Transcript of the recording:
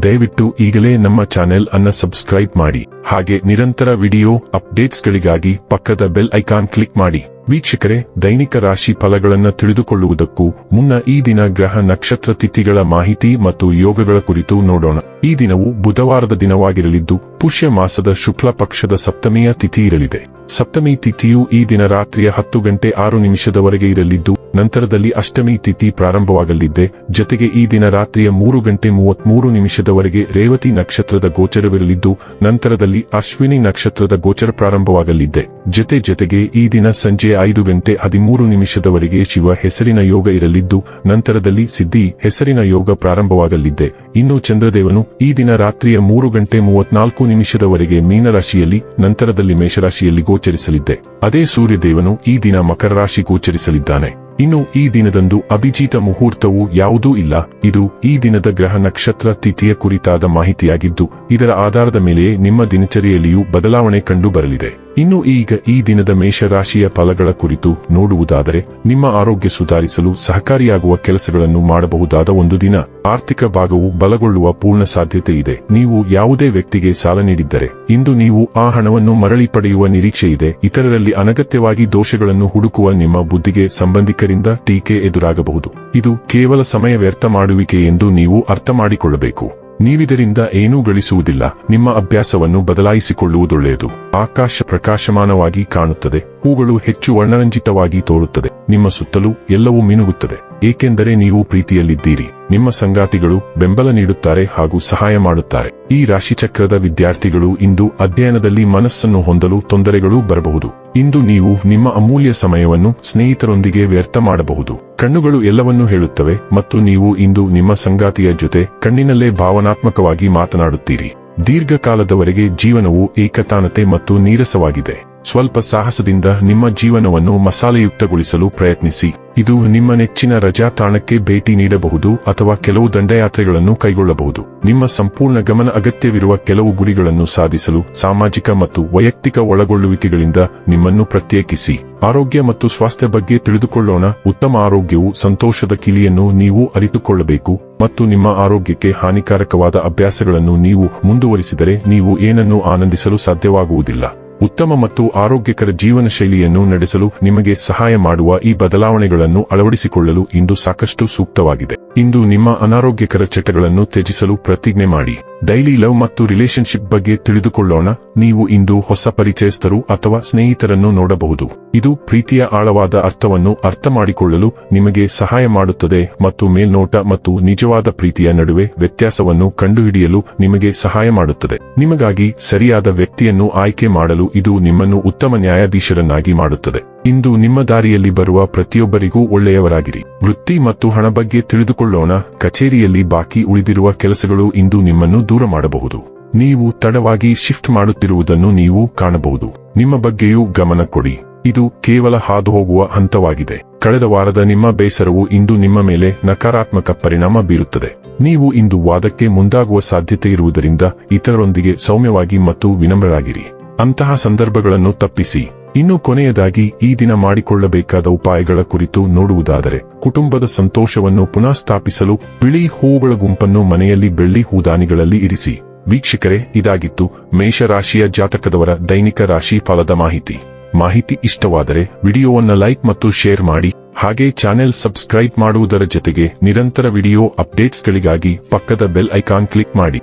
ದಯವಿಟ್ಟು ಈಗಲೇ ನಮ್ಮ ಚಾನೆಲ್ ಅನ್ನ ಸಬ್ಸ್ಕ್ರೈಬ್ ಮಾಡಿ. ಹಾಗೆ ನಿರಂತರ ವಿಡಿಯೋ ಅಪ್ಡೇಟ್ಸ್ಗಳಿಗಾಗಿ ಪಕ್ಕದ ಬೆಲ್ ಐಕಾನ್ ಕ್ಲಿಕ್ ಮಾಡಿ. ವೀಕ್ಷಕರೇ, ದೈನಿಕ ರಾಶಿ ಫಲಗಳನ್ನು ತಿಳಿದುಕೊಳ್ಳುವುದಕ್ಕೂ ಮುನ್ನ ಈ ದಿನ ಗ್ರಹ ನಕ್ಷತ್ರ ತಿಥಿಗಳ ಮಾಹಿತಿ ಮತ್ತು ಯೋಗಗಳ ಕುರಿತು ನೋಡೋಣ. ಈ ದಿನವು ಬುಧವಾರದ ದಿನವಾಗಿರಲಿದ್ದು, ಪುಷ್ಯ ಮಾಸದ ಶುಕ್ಲ ಪಕ್ಷದ ಸಪ್ತಮಿಯ ತಿಥಿ ಇರಲಿದೆ. ಸಪ್ತಮಿ ತಿಥಿಯು ಈ ದಿನ ರಾತ್ರಿಯ ಹತ್ತು ಗಂಟೆ ಆರು ನಿಮಿಷದವರೆಗೆ ಇರಲಿದ್ದು ನಂತರದಲ್ಲಿ ಅಷ್ಟಮಿ ತಿಥಿ ಪ್ರಾರಂಭವಾಗಲಿದ್ದೆ ಜತೆಗೆ ಈ ದಿನ ರಾತ್ರಿಯ ಮೂರು ಗಂಟೆ ಮೂವತ್ಮೂರು ನಿಮಿಷದವರೆಗೆ ರೇವತಿ ನಕ್ಷತ್ರದ ಗೋಚರವಿರಲಿದ್ದು, ನಂತರದಲ್ಲಿ ಅಶ್ವಿನಿ ನಕ್ಷತ್ರದ ಗೋಚರ ಪ್ರಾರಂಭವಾಗಲಿದ್ದೆ ಜತೆ ಜತೆಗೆ ಈ ದಿನ ಸಂಜೆ ಐದು ಗಂಟೆ ಹದಿಮೂರು ನಿಮಿಷದವರೆಗೆ ಶಿವ ಹೆಸರಿನ ಯೋಗ ಇರಲಿದ್ದು, ನಂತರದಲ್ಲಿ ಸಿದ್ಧಿ ಹೆಸರಿನ ಯೋಗ ಪ್ರಾರಂಭವಾಗಲಿದ್ದೆ ಇನ್ನು ಚಂದ್ರದೇವನು ಈ ದಿನ ರಾತ್ರಿಯ ಮೂರು ಗಂಟೆ ಮೂವತ್ನಾಲ್ಕು ನಿಮಿಷದವರೆಗೆ ಮೀನರಾಶಿಯಲ್ಲಿ, ನಂತರದಲ್ಲಿ ಮೇಷರಾಶಿಯಲ್ಲಿ ಗೋಚರಿಸಲಿದ್ದೆ. ಅದೇ ಸೂರ್ಯದೇವನು ಈ ದಿನ ಮಕರ ರಾಶಿ ಗೋಚರಿಸಲಿದ್ದಾನೆ. ಇನ್ನು ಈ ದಿನದಂದು ಅಭಿಜಿತ ಮುಹೂರ್ತವು ಯಾವುದೂ ಇಲ್ಲ. ಇದು ಈ ದಿನದ ಗ್ರಹ ನಕ್ಷತ್ರ ತಿಥಿಯ ಕುರಿತಾದ ಮಾಹಿತಿಯಾಗಿದ್ದು, ಇದರ ಆಧಾರದ ಮೇಲೆಯೇ ನಿಮ್ಮ ದಿನಚರಿಯಲ್ಲಿಯೂ ಬದಲಾವಣೆ ಕಂಡು ಬರಲಿದೆ. ಇನ್ನು ಈಗ ಈ ದಿನದ ಮೇಷರಾಶಿಯ ಫಲಗಳ ಕುರಿತು ನೋಡುವುದಾದರೆ, ನಿಮ್ಮ ಆರೋಗ್ಯ ಸುಧಾರಿಸಲು ಸಹಕಾರಿಯಾಗುವ ಕೆಲಸಗಳನ್ನು ಮಾಡಬಹುದಾದ ಒಂದು ದಿನ. ಆರ್ಥಿಕ ಭಾಗವು ಬಲಗೊಳ್ಳುವ ಪೂರ್ಣ ಸಾಧ್ಯತೆ ಇದೆ. ನೀವು ಯಾವುದೇ ವ್ಯಕ್ತಿಗೆ ಸಾಲ ನೀಡಿದ್ದರೆ, ಇಂದು ನೀವು ಆ ಹಣವನ್ನು ಮರಳಿ ಪಡೆಯುವ ನಿರೀಕ್ಷೆ ಇದೆ. ಇತರರಲ್ಲಿ ಅನಗತ್ಯವಾಗಿ ದೋಷಗಳನ್ನು ಹುಡುಕುವ ನಿಮ್ಮ ಬುದ್ಧಿಗೆ ಸಂಬಂಧಿಕರಿಂದ ಟೀಕೆ ಎದುರಾಗಬಹುದು. ಇದು ಕೇವಲ ಸಮಯ ವ್ಯರ್ಥ ಮಾಡುವಿಕೆ ಎಂದು ನೀವು ಅರ್ಥ ಮಾಡಿಕೊಳ್ಳಬೇಕು. ನೀವಿದರಿಂದ ಏನೂ ಗಳಿಸುವುದಿಲ್ಲ. ನಿಮ್ಮ ಅಭ್ಯಾಸವನ್ನು ಬದಲಾಯಿಸಿಕೊಳ್ಳುವುದೊಳ್ಳೆಯದು. ಆಕಾಶ ಪ್ರಕಾಶಮಾನವಾಗಿ ಕಾಣುತ್ತದೆ. ಹೂಗಳು ಹೆಚ್ಚು ವರ್ಣರಂಜಿತವಾಗಿ ತೋರುತ್ತದೆ. ನಿಮ್ಮ ಸುತ್ತಲೂ ಎಲ್ಲವೂ ಮಿನುಗುತ್ತದೆ. ಏಕೆಂದರೆ ನೀವು ಪ್ರೀತಿಯಲ್ಲಿದ್ದೀರಿ. ನಿಮ್ಮ ಸಂಗಾತಿಗಳು ಬೆಂಬಲ ನೀಡುತ್ತಾರೆ ಹಾಗೂ ಸಹಾಯ ಮಾಡುತ್ತಾರೆ. ಈ ರಾಶಿಚಕ್ರದ ವಿದ್ಯಾರ್ಥಿಗಳು ಇಂದು ಅಧ್ಯಯನದಲ್ಲಿ ಮನಸ್ಸನ್ನು ಹೊಂದಲು ತೊಂದರೆಗಳು ಬರಬಹುದು. ಇಂದು ನೀವು ನಿಮ್ಮ ಅಮೂಲ್ಯ ಸಮಯವನ್ನು ಸ್ನೇಹಿತರೊಂದಿಗೆ ವ್ಯರ್ಥ ಮಾಡಬಹುದು. ಕಣ್ಣುಗಳು ಎಲ್ಲವನ್ನೂ ಹೇಳುತ್ತವೆ ಮತ್ತು ನೀವು ಇಂದು ನಿಮ್ಮ ಸಂಗಾತಿಯ ಜೊತೆ ಕಣ್ಣಿನಲ್ಲೇ ಭಾವನಾತ್ಮಕವಾಗಿ ಮಾತನಾಡುತ್ತೀರಿ. ದೀರ್ಘಕಾಲದವರೆಗೆ ಜೀವನವು ಏಕತಾನತೆ ಮತ್ತು ನೀರಸವಾಗಿದೆ. ಸ್ವಲ್ಪ ಸಾಹಸದಿಂದ ನಿಮ್ಮ ಜೀವನವನ್ನು ಮಸಾಲೆಯುಕ್ತಗೊಳಿಸಲು ಪ್ರಯತ್ನಿಸಿ. ಇದು ನಿಮ್ಮ ನೆಚ್ಚಿನ ರಜಾ ತಾಣಕ್ಕೆ ಭೇಟಿ ನೀಡಬಹುದು ಅಥವಾ ಕೆಲವು ದಂಡಯಾತ್ರೆಗಳನ್ನು ಕೈಗೊಳ್ಳಬಹುದು. ನಿಮ್ಮ ಸಂಪೂರ್ಣ ಗಮನ ಅಗತ್ಯವಿರುವ ಕೆಲವು ಗುರಿಗಳನ್ನು ಸಾಧಿಸಲು ಸಾಮಾಜಿಕ ಮತ್ತು ವೈಯಕ್ತಿಕ ಒಳಗೊಳ್ಳುವಿಕೆಗಳಿಂದ ನಿಮ್ಮನ್ನು ಪ್ರತ್ಯೇಕಿಸಿ. ಆರೋಗ್ಯ ಮತ್ತು ಸ್ವಾಸ್ಥ್ಯ ಬಗ್ಗೆ ತಿಳಿದುಕೊಳ್ಳೋಣ. ಉತ್ತಮ ಆರೋಗ್ಯವು ಸಂತೋಷದ ಕಿಲಿಯನ್ನು ನೀವು ಅರಿತುಕೊಳ್ಳಬೇಕು ಮತ್ತು ನಿಮ್ಮ ಆರೋಗ್ಯಕ್ಕೆ ಹಾನಿಕಾರಕವಾದ ಅಭ್ಯಾಸಗಳನ್ನು ನೀವು ಮುಂದುವರಿಸಿದರೆ ನೀವು ಏನನ್ನೂ ಆನಂದಿಸಲು ಸಾಧ್ಯವಾಗುವುದಿಲ್ಲ. ಉತ್ತಮ ಮತ್ತು ಆರೋಗ್ಯಕರ ಜೀವನ ಶೈಲಿಯನ್ನು ನಡೆಸಲು ನಿಮಗೆ ಸಹಾಯ ಮಾಡುವ ಈ ಬದಲಾವಣೆಗಳನ್ನು ಅಳವಡಿಸಿಕೊಳ್ಳಲು ಇಂದು ಸಾಕಷ್ಟು ಸೂಕ್ತವಾಗಿದೆ. ಇಂದು ನಿಮ್ಮ ಅನಾರೋಗ್ಯಕರ ಚಟಗಳನ್ನು ತ್ಯಜಿಸಲು ಪ್ರತಿಜ್ಞೆ ಮಾಡಿ. ಡೈಲಿ ಲವ್ ಮತ್ತು ರಿಲೇಶನ್ಶಿಪ್ ಬಗ್ಗೆ ತಿಳಿದುಕೊಳ್ಳೋಣ. ನೀವು ಇಂದು ಹೊಸ ಪರಿಚಯಸ್ಥರು ಅಥವಾ ಸ್ನೇಹಿತರನ್ನು ನೋಡಬಹುದು. ಇದು ಪ್ರೀತಿಯ ಆಳವಾದ ಅರ್ಥವನ್ನು ಅರ್ಥ ಮಾಡಿಕೊಳ್ಳಲು ನಿಮಗೆ ಸಹಾಯ ಮಾಡುತ್ತದೆ ಮತ್ತು ಮೇಲ್ನೋಟ ಮತ್ತು ನಿಜವಾದ ಪ್ರೀತಿಯ ನಡುವೆ ವ್ಯತ್ಯಾಸವನ್ನು ಕಂಡುಹಿಡಿಯಲು ನಿಮಗೆ ಸಹಾಯ ಮಾಡುತ್ತದೆ. ನಿಮಗಾಗಿ ಸರಿಯಾದ ವ್ಯಕ್ತಿಯನ್ನು ಆಯ್ಕೆ ಮಾಡಲು ಇದು ನಿಮ್ಮನ್ನು ಉತ್ತಮ ನ್ಯಾಯಾಧೀಶರನ್ನಾಗಿ ಮಾಡುತ್ತದೆ. ಇಂದು ನಿಮ್ಮ ದಾರಿಯಲ್ಲಿ ಬರುವ ಪ್ರತಿಯೊಬ್ಬರಿಗೂ ಒಳ್ಳೆಯವರಾಗಿರಿ. ವೃತ್ತಿ ಮತ್ತು ಹಣ ಬಗ್ಗೆ ತಿಳಿದುಕೊಳ್ಳೋಣ. ಕಚೇರಿಯಲ್ಲಿ ಬಾಕಿ ಉಳಿದಿರುವ ಕೆಲಸಗಳು ಇಂದು ನಿಮ್ಮನ್ನು ದೂರ ಮಾಡಬಹುದು. ನೀವು ತಡವಾಗಿ ಶಿಫ್ಟ್ ಮಾಡುತ್ತಿರುವುದನ್ನು ನೀವು ಕಾಣಬಹುದು. ನಿಮ್ಮ ಬಗ್ಗೆಯೂ ಗಮನ ಕೊಡಿ. ಇದು ಕೇವಲ ಹಾದುಹೋಗುವ ಹಂತವಾಗಿದೆ. ಕಳೆದ ವಾರದ ನಿಮ್ಮ ಬೇಸರವು ಇಂದು ನಿಮ್ಮ ಮೇಲೆ ನಕಾರಾತ್ಮಕ ಪರಿಣಾಮ ಬೀರುತ್ತದೆ. ನೀವು ಇಂದು ವಾದಕ್ಕೆ ಮುಂದಾಗುವ ಸಾಧ್ಯತೆ ಇರುವುದರಿಂದ ಇತರರೊಂದಿಗೆ ಸೌಮ್ಯವಾಗಿ ಮತ್ತು ವಿನಮ್ರರಾಗಿರಿ. ಅಂತಹ ಸಂದರ್ಭಗಳನ್ನು ತಪ್ಪಿಸಿ. ಇನ್ನು ಕೊನೆಯದಾಗಿ ಈ ದಿನ ಮಾಡಿಕೊಳ್ಳಬೇಕಾದ ಉಪಾಯಗಳ ಕುರಿತು ನೋಡುವುದಾದರೆ, ಕುಟುಂಬದ ಸಂತೋಷವನ್ನು ಪುನಃ ಸ್ಥಾಪಿಸಲು ಬಿಳಿ ಹೂವುಗಳ ಗುಂಪನ್ನು ಮನೆಯಲ್ಲಿ ಬೆಳ್ಳಿ ಹೂದಾನಿಗಳಲ್ಲಿ ಇರಿಸಿ. ವೀಕ್ಷಕರೇ, ಇದಾಗಿತ್ತು ಮೇಷರಾಶಿಯ ಜಾತಕದವರ ದೈನಿಕ ರಾಶಿ ಫಲದ ಮಾಹಿತಿ. ಮಾಹಿತಿ ಇಷ್ಟವಾದರೆ ವಿಡಿಯೋವನ್ನು ಲೈಕ್ ಮತ್ತು ಶೇರ್ ಮಾಡಿ, ಹಾಗೆ ಚಾನೆಲ್ ಸಬ್ಸ್ಕ್ರೈಬ್ ಮಾಡುವುದರ ಜೊತೆಗೆ ನಿರಂತರ ವಿಡಿಯೋ ಅಪ್ಡೇಟ್ಸ್ಗಳಿಗಾಗಿ ಪಕ್ಕದ ಬೆಲ್ ಐಕಾನ್ ಕ್ಲಿಕ್ ಮಾಡಿ.